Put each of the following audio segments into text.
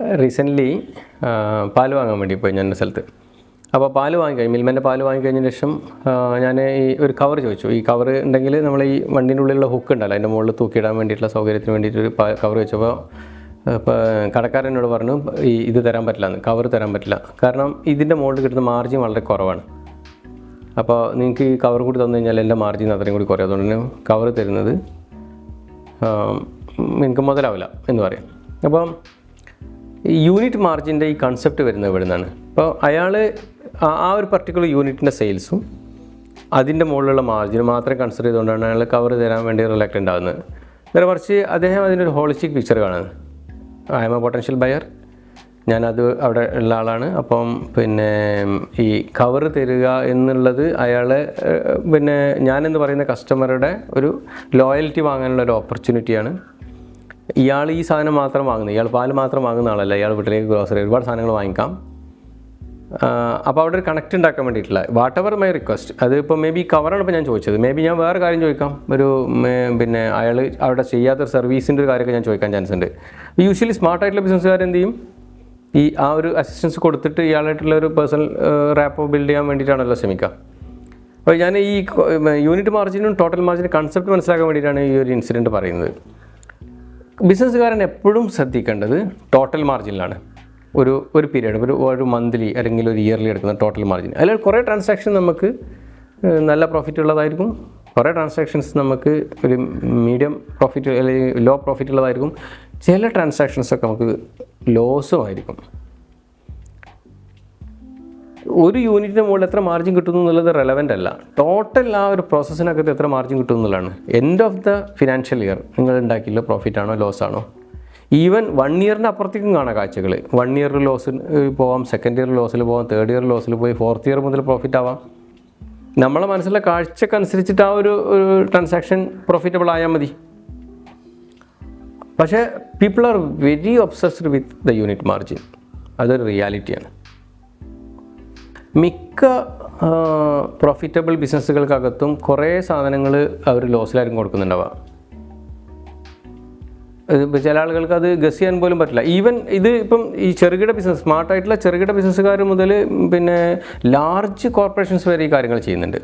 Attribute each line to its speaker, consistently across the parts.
Speaker 1: Recently പാൽ വാങ്ങാൻ വേണ്ടി പോയി ഞാൻ സ്ഥലത്ത്. അപ്പോൾ പാൽ വാങ്ങിക്കഴിഞ്ഞ് മിൽമന്റെ പാൽ വാങ്ങിക്കഴിഞ്ഞതിന് ശേഷം ഞാൻ ഈ ഒരു കവർ ചോദിച്ചു. ഈ കവർ ഉണ്ടെങ്കിൽ നമ്മൾ ഈ വണ്ടീന്റെ ഉള്ളിലുള്ള ഹുക്ക് ഉണ്ടല്ലോ അതിന്റെ മുകളിൽ തൂക്കിയിടാൻ വേണ്ടിയിട്ടുള്ള സൗകര്യത്തിന് വേണ്ടിയിട്ട് ഒരു കവർ ചോദിച്ചപ്പോൾ ഇപ്പോൾ കടക്കാരനോട് പറഞ്ഞു ഈ ഇത് തരാൻ പറ്റില്ല എന്ന് കവർ തരാൻ പറ്റില്ല. കാരണം ഇതിന്റെ മുകളിൽ കിട്ടുന്ന മാർജിൻ വളരെ കുറവാണ്. അപ്പോൾ നിങ്ങൾക്ക് ഈ കവർ കൂടി തന്നു കഴിഞ്ഞാൽ എന്റെ മാർജിൻ അത്രയും കൂടി കുറയും. അതുകൊണ്ട് തന്നെ കവർ തരുന്നത് നിങ്ങൾക്ക് മുതലാവില്ല എന്ന് പറയാം. അപ്പം യൂണിറ്റ് മാർജിന്റെ ഈ കൺസെപ്റ്റ് വരുന്നത് ഇവിടെ നിന്നാണ് അപ്പോൾ അയാൾ ആ ഒരു പർട്ടിക്കുലർ യൂണിറ്റിന്റെ സെയിൽസും അതിന്റെ മുകളിലുള്ള മാർജിനും മാത്രം കൺസിഡർ ചെയ്തുകൊണ്ടാണ് അയാൾ കവർ തരാൻ വേണ്ടി റിലാക്ട് ഉണ്ടാകുന്നത് നേരെ മറിച്ച് അദ്ദേഹം അതിന്റെ ഒരു ഹോളിസ്റ്റിക് പിക്ചർ കാണുന്നത് I am a potential buyer ഞാനത് അവിടെ ഉള്ള ആളാണ്. അപ്പം പിന്നെ ഈ കവർ തരിക എന്നുള്ളത് അയാളെ പിന്നെ ഞാനെന്ന് പറയുന്ന കസ്റ്റമറുടെ ഒരു ലോയൽറ്റി വാങ്ങാനുള്ള ഒരു ഓപ്പർച്യൂണിറ്റിയാണ് ഇയാൾ ഈ സാധനം മാത്രം വാങ്ങുന്നത് ഇയാൾ പാൽ മാത്രം വാങ്ങുന്ന ആളല്ല ഇയാൾ വീട്ടിലേക്ക് ഗ്രോസറി ഒരുപാട് സാധനങ്ങൾ വാങ്ങിക്കാം. അപ്പോൾ അവിടെ ഒരു കണക്റ്റ് ഉണ്ടാക്കാൻ വേണ്ടിയിട്ടുള്ള വാട്ട് എവർ മൈ റിക്വസ്റ്റ് അത് ഇപ്പോൾ മേ ബി കവറാണ് ഇപ്പോൾ ഞാൻ ചോദിച്ചത്. മേ ബി ഞാൻ വേറെ കാര്യം ചോദിക്കാം. ഒരു പിന്നെ അയാൾ അവിടെ ചെയ്യാത്തൊരു സർവീസിന്റെ ഒരു കാര്യമൊക്കെ ഞാൻ ചോദിക്കാൻ ചാൻസ് ഉണ്ട്. യൂഷ്വലി സ്മാർട്ടായിട്ടുള്ള ബിസിനസ്സുകാർ എന്ത് ചെയ്യും? ഈ ആ ഒരു അസിസ്റ്റൻസ് കൊടുത്തിട്ട് ഇയാളായിട്ടുള്ള ഒരു പേഴ്സണൽ റാപ്പ് ബിൽഡ് ചെയ്യാൻ വേണ്ടിയിട്ടാണല്ലോ ശ്രമിക്കുക. അപ്പോൾ ഞാൻ ഈ യൂണിറ്റ് മാർജിനും ടോട്ടൽ മാർജിനും കൺസെപ്റ്റ് മനസ്സിലാക്കാൻ വേണ്ടിയിട്ടാണ് ഈ ഒരു ഇൻസിഡന്റ് പറയുന്നത്. ബിസിനസ്സുകാരൻ എപ്പോഴും ശ്രദ്ധിക്കേണ്ടത് ടോട്ടൽ മാർജിനിലാണ് ഒരു ഒരു പീരീഡ് ഒരു ഒരു മന്ത്ലി അല്ലെങ്കിൽ ഒരു ഇയർലി എടുക്കുന്ന ടോട്ടൽ മാർജിൻ അതിൽ കുറേ ട്രാൻസാക്ഷൻ നമുക്ക് നല്ല പ്രോഫിറ്റ് ഉള്ളതായിരിക്കും. കുറേ ട്രാൻസാക്ഷൻസ് നമുക്ക് ഒരു മീഡിയം പ്രോഫിറ്റ് അല്ലെങ്കിൽ ലോ പ്രോഫിറ്റ് ഉള്ളതായിരിക്കും. ചില ട്രാൻസാക്ഷൻസൊക്കെ നമുക്ക് ലോസും ആയിരിക്കും. ഒരു യൂണിറ്റിന് മുകളിൽ എത്ര മാർജിൻ കിട്ടുന്നു എന്നുള്ളത് റെലവന്റ് അല്ല. ടോട്ടൽ ആ ഒരു പ്രോസസ്സിനകത്ത് എത്ര മാർജിൻ കിട്ടും എന്നുള്ളതാണ്. End of the financial year നിങ്ങൾ ഉണ്ടാക്കിയില്ല പ്രോഫിറ്റ് ആണോ ലോസ് ആണോ? ഈവൻ വൺ ഇയറിന് അപ്പുറത്തേക്കും കാണാം കാഴ്ചകൾ. വൺ ഇയർ ലോസിൽ പോവാം. സെക്കൻഡ് ഇയർ ലോസിൽ പോവാം. തേർഡ് ഇയർ ലോസിൽ പോയി. ഫോർത്ത് ഇയർ മുതൽ പ്രോഫിറ്റ് ആവാം. നമ്മളെ മനസ്സിലെ കാഴ്ചക്കനുസരിച്ചിട്ട് ആ ഒരു ട്രാൻസാക്ഷൻ പ്രോഫിറ്റബിൾ ആയാൽ മതി. പക്ഷേ people are very obsessed with the unit margin അതൊരു റിയാലിറ്റിയാണ് മിക്ക പ്രോഫിറ്റബിൾ ബിസിനസ്സുകൾക്കകത്തും കുറേ സാധനങ്ങൾ അവർ ലോസിലായിരിക്കും കൊടുക്കുന്നുണ്ടാവുക ചില ആളുകൾക്ക് അത് ഗസ് ചെയ്യാൻ പോലും പറ്റില്ല. ഈവൻ ഇത് ഇപ്പം ഈ ചെറുകിട ബിസിനസ് സ്മാർട്ടായിട്ടുള്ള ചെറുകിട ബിസിനസ്സുകാർ മുതൽ പിന്നെ ലാർജ് കോർപ്പറേഷൻസ് വരെ ഈ കാര്യങ്ങൾ ചെയ്യുന്നുണ്ട്.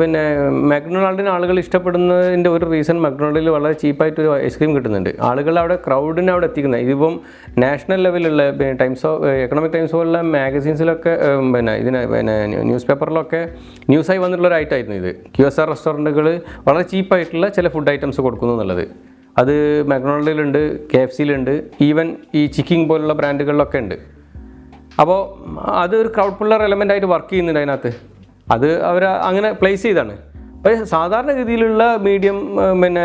Speaker 1: പിന്നെ മക്ഡൊണാൾഡിന് ആളുകൾ ഇഷ്ടപ്പെടുന്നതിന്റെ ഒരു റീസൺ മക്ഡൊണാൾഡിൽ വളരെ ചീപ്പായിട്ട് ഒരു ഐസ്ക്രീം കിട്ടുന്നുണ്ട്. ആളുകൾ അവിടെ ക്രൗഡിനെ അവിടെ എത്തിക്കുന്നത്. ഇതിപ്പം നാഷണൽ ലെവലുള്ള ടൈംസ് ഓഫ് എക്കണോമിക് ടൈംസ് പോലുള്ള മാഗസീൻസിലൊക്കെ പിന്നെ ഇതിന് പിന്നെ ന്യൂസ് പേപ്പറിലൊക്കെ ന്യൂസായി വന്നിട്ടുള്ള ഒരു ഐറ്റമായിരുന്നു ഇത്. ക്യു എസ് ആർ റെസ്റ്റോറന്റുകൾ വളരെ ചീപ്പായിട്ടുള്ള ചില ഫുഡ് ഐറ്റംസ് കൊടുക്കുന്നു എന്നുള്ളത്. അത് മക്ഡൊണാൾഡിലുണ്ട് കെ എഫ് സിയിലുണ്ട് ഈവൻ ഈ ചിക്കിങ് പോലുള്ള ബ്രാൻഡുകളിലൊക്കെ ഉണ്ട്. അപ്പോൾ അത് ഒരു ക്രൗഡ് പുള്ളർ എലമെന്റ് ആയിട്ട് വർക്ക് ചെയ്യുന്നുണ്ട് അതിനകത്ത്. അത് അവർ അങ്ങനെ പ്ലേസ് ചെയ്താണ്. സാധാരണ സാധാരണഗതിയിലുള്ള മീഡിയം പിന്നെ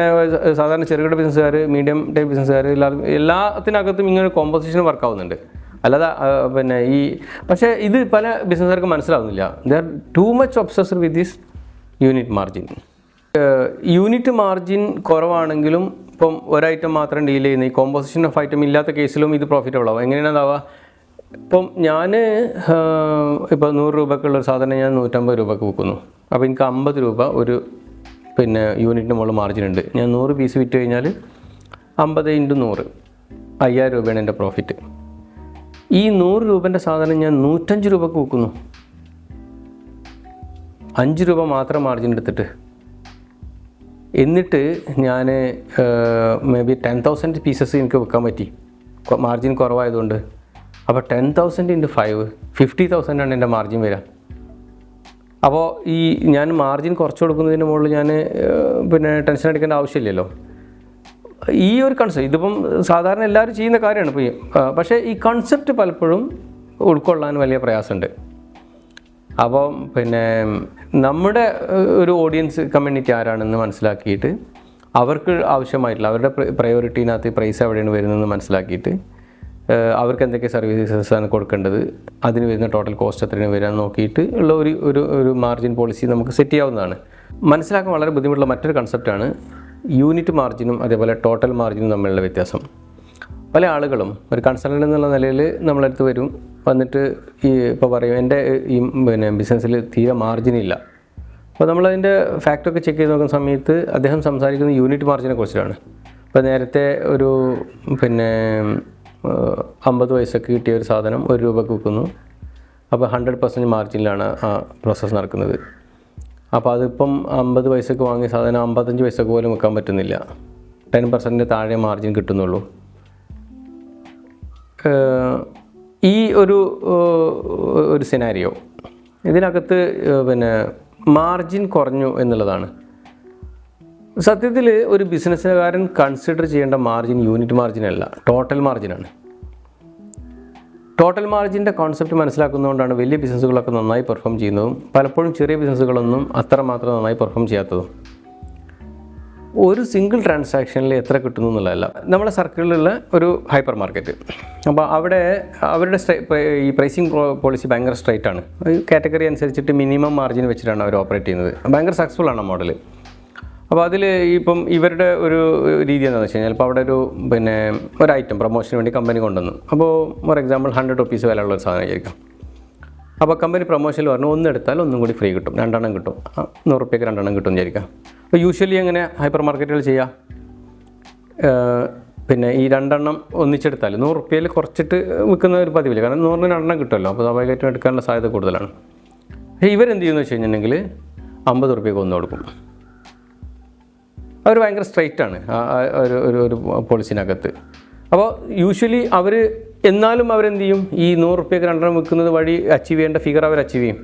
Speaker 1: സാധാരണ ചെറുകിട ബിസിനസ്സുകാർ മീഡിയം ടൈപ്പ് ബിസിനസ്സുകാർ എല്ലാവർക്കും എല്ലാത്തിനകത്തും ഇങ്ങനെ കോമ്പോസിഷൻ വർക്ക് ആവുന്നുണ്ട്. അല്ലാതെ പിന്നെ ഈ പക്ഷേ ഇത് പല ബിസിനസ്സുകാർക്ക് മനസ്സിലാവുന്നില്ല. They're too much obsessed with this unit margin unit margin കുറവാണെങ്കിലും ഇപ്പം ഒരൈറ്റം മാത്രം ഡീൽ ചെയ്യുന്ന ഈ കോമ്പോസിഷൻ ഓഫ് ഐറ്റം ഇല്ലാത്ത കേസിലും ഇത് പ്രോഫിറ്റബിൾ ആവും. എങ്ങനെയാണ് അതാവുക? ഇപ്പം ഞാൻ ഇപ്പോൾ നൂറ് രൂപക്കുള്ള ഒരു സാധനം ഞാൻ നൂറ്റമ്പത് രൂപയ്ക്ക് വിൽക്കുന്നു. അപ്പോൾ എനിക്ക് അമ്പത് രൂപ ഒരു പിന്നെ യൂണിറ്റിന് മുകളിൽ മാർജിൻ ഉണ്ട്. ഞാൻ നൂറ് പീസ് വിറ്റ് കഴിഞ്ഞാൽ അമ്പത് ഇന്റു നൂറ് അയ്യായിരം രൂപയാണ് എന്റെ പ്രോഫിറ്റ് ഈ നൂറ് രൂപേന്റെ സാധനം ഞാൻ നൂറ്റഞ്ച് രൂപക്ക് വിൽക്കുന്നു. അഞ്ച് രൂപ മാത്രം മാർജിൻ എടുത്തിട്ട്. എന്നിട്ട് ഞാൻ maybe ten thousand pieces എനിക്ക് വിൽക്കാൻ പറ്റി. മാർജിൻ കുറവായതുകൊണ്ട്. അപ്പോൾ ten thousand into five fifty thousand ആണ് എന്റെ മാർജിൻ വരിക. അപ്പോൾ ഈ ഞാൻ മാർജിൻ കുറച്ച് കൊടുക്കുന്നതിന് മുകളിൽ ഞാൻ പിന്നെ ടെൻഷൻ അടിക്കേണ്ട ആവശ്യമില്ലല്ലോ. ഈ ഒരു കൺസെപ്റ്റ് ഇതിപ്പം സാധാരണ എല്ലാവരും ചെയ്യുന്ന കാര്യമാണ് ഇപ്പോൾ പക്ഷേ ഈ കൺസെപ്റ്റ് പലപ്പോഴും ഉൾക്കൊള്ളാൻ വലിയ പ്രയാസമുണ്ട്. അപ്പം പിന്നെ നമ്മുടെ ഒരു ഓഡിയൻസ് കമ്മ്യൂണിറ്റി ആരാണെന്ന് മനസ്സിലാക്കിയിട്ട് അവർക്ക് ആവശ്യമായിട്ടുള്ള അവരുടെ പ്രയോറിറ്റീനകത്ത് പ്രൈസ് എവിടെയാണ് വരുന്നതെന്ന് മനസ്സിലാക്കിയിട്ട് അവർക്ക് എന്തൊക്കെ സർവീസസ് ആണ് കൊടുക്കേണ്ടത്? അതിന് വരുന്ന ടോട്ടൽ കോസ്റ്റ് എത്രയാണ് വരാൻ നോക്കിയിട്ട് ഉള്ള ഒരു ഒരു ഒരു മാർജിൻ പോളിസി നമുക്ക് സെറ്റ് ചെയ്യാവുന്നതാണ്. മനസ്സിലാക്കാൻ വളരെ ബുദ്ധിമുട്ടുള്ള മറ്റൊരു കൺസെപ്റ്റാണ് യൂണിറ്റ് മാർജിനും അതേപോലെ ടോട്ടൽ മാർജിനും തമ്മിലുള്ള വ്യത്യാസം. പല ആളുകളും ഒരു കൺസൾട്ടന്റ് എന്നുള്ള നിലയിൽ നമ്മളടുത്ത് വരും വന്നിട്ട് ഈ ഇപ്പോൾ പറയും എന്റെ ഈ പിന്നെ ബിസിനസ്സിൽ തീരെ മാർജിൻ ഇല്ല. അപ്പോൾ നമ്മളതിന്റെ ഫാക്ടൊക്കെ ചെക്ക് ചെയ്ത് നോക്കുന്ന സമയത്ത് അദ്ദേഹം സംസാരിക്കുന്നത് യൂണിറ്റ് മാർജിനെ കുറിച്ചിട്ടാണ്. ഇപ്പോൾ നേരത്തെ ഒരു പിന്നെ അമ്പത് പൈസക്ക് കിട്ടിയ ഒരു സാധനം ഒരു രൂപക്ക് വിൽക്കുന്നു. അപ്പോൾ ഹൺഡ്രഡ് പെർസെന്റ് മാർജിനിലാണ് ആ പ്രോസസ്സ് നടക്കുന്നത്. അപ്പോൾ അതിപ്പം അമ്പത് പൈസക്ക് വാങ്ങിയ സാധനം അമ്പത്തഞ്ച് പൈസക്ക് പോലും വിൽക്കാൻ പറ്റുന്നില്ല. ടെൻ പെർസെന്റിന്റെ താഴെ മാർജിൻ കിട്ടുന്നുള്ളൂ. ഈ ഒരു ഒരു സിനാരിയോ ഇതിനകത്ത് പിന്നെ മാർജിൻ കുറഞ്ഞു എന്നുള്ളതാണ്. സത്യത്തിൽ ഒരു ബിസിനസ്സുകാരൻ കൺസിഡർ ചെയ്യേണ്ട മാർജിൻ യൂണിറ്റ് മാർജിൻ അല്ല ടോട്ടൽ മാർജിനാണ് ടോട്ടൽ മാർജിന്റെ കോൺസെപ്റ്റ് മനസ്സിലാക്കുന്നതുകൊണ്ടാണ് വലിയ ബിസിനസ്സുകളൊക്കെ നന്നായി പെർഫോം ചെയ്യുന്നതും പലപ്പോഴും ചെറിയ ബിസിനസ്സുകളൊന്നും അത്രമാത്രം നന്നായി പെർഫോം ചെയ്യാത്തതും. ഒരു സിംഗിൾ ട്രാൻസാക്ഷനിൽ എത്ര കിട്ടുന്നു എന്നുള്ളതല്ല. നമ്മുടെ സർക്കിളിലുള്ള ഒരു ഹൈപ്പർ മാർക്കറ്റ് അപ്പോൾ അവിടെ അവരുടെ ഈ പ്രൈസിങ് പോളിസി ഭയങ്കര സ്ട്രൈറ്റ് ആണ്. കാറ്റഗറി അനുസരിച്ചിട്ട് മിനിമം മാർജിൻ വെച്ചിട്ടാണ് അവർ ഓപ്പറേറ്റ് ചെയ്യുന്നത്. ഭയങ്കര സക്സസ്ഫുൾ ആണ് മോഡൽ അപ്പോൾ അതിൽ ഇപ്പം ഇവരുടെ ഒരു രീതി എന്താണെന്ന് വെച്ച് കഴിഞ്ഞാൽ ഇപ്പോൾ അവിടെ ഒരു പിന്നെ ഒരു ഐറ്റം പ്രൊമോഷന് വേണ്ടി കമ്പനി കൊണ്ടുവന്നു. അപ്പോൾ ഫോർ എക്സാമ്പിൾ ഹൺഡ്രഡ് റുപ്പീസ് വിലയുള്ള ഒരു സാധനം ആയിരിക്കാം. അപ്പോൾ കമ്പനി പ്രൊമോഷനിൽ പറഞ്ഞു ഒന്ന് എടുത്താൽ ഒന്നും കൂടി ഫ്രീ കിട്ടും രണ്ടെണ്ണം കിട്ടും. നൂറ് റുപ്യക്ക് രണ്ടെണ്ണം കിട്ടും വിചാരിക്കാം. അപ്പോൾ യൂഷ്വലി എങ്ങനെ ഹൈപ്പർ മാർക്കറ്റുകൾ ചെയ്യാം? പിന്നെ ഈ രണ്ടെണ്ണം ഒന്നിച്ചെടുത്താൽ നൂറ് റുപ്യയിൽ കുറച്ചിട്ട് വിൽക്കുന്ന ഒരു പതിവില്ല. കാരണം നൂറിന് രണ്ടെണ്ണം കിട്ടുമല്ലോ അപ്പോൾ സ്വാഭാവികമായിട്ടും എടുക്കാനുള്ള സാധ്യത കൂടുതലാണ്. പക്ഷേ ഇവരെന്ത് ചെയ്യുന്നു വെച്ച് കഴിഞ്ഞിട്ടുണ്ടെങ്കിൽ അമ്പത് റുപ്യക്ക് ഒന്ന് കൊടുക്കും. അവർ ഭയങ്കര സ്ട്രൈറ്റ് ആണ്. ഒരു ഒരു ഒരു പോളിസിനകത്ത് അപ്പോൾ യൂഷ്വലി അവർ എന്നാലും അവരെന്ത് ചെയ്യും ഈ നൂറ് റുപ്യക്ക് രണ്ടെണ്ണം വിൽക്കുന്നത് വഴി അച്ചീവ് ചെയ്യേണ്ട ഫിഗർ അവർ അച്ചീവ് ചെയ്യും.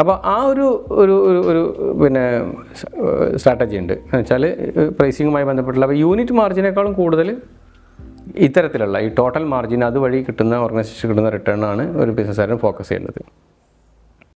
Speaker 1: അപ്പോൾ ആ ഒരു ഒരു ഒരു പിന്നെ സ്ട്രാറ്റജി ഉണ്ട്. എന്ന് വെച്ചാൽ പ്രൈസിങ്ങുമായി ബന്ധപ്പെട്ടുള്ള അപ്പോൾ യൂണിറ്റ് മാർജിനേക്കാളും കൂടുതൽ ഇത്തരത്തിലുള്ള ഈ ടോട്ടൽ മാർജിൻ അതുവഴി കിട്ടുന്ന ഓർഗനൈസേഷൻ കിട്ടുന്ന റിട്ടേൺ ആണ് ഒരു ബിസിനസ്സുകാരൻ ഫോക്കസ് ചെയ്യേണ്ടത്.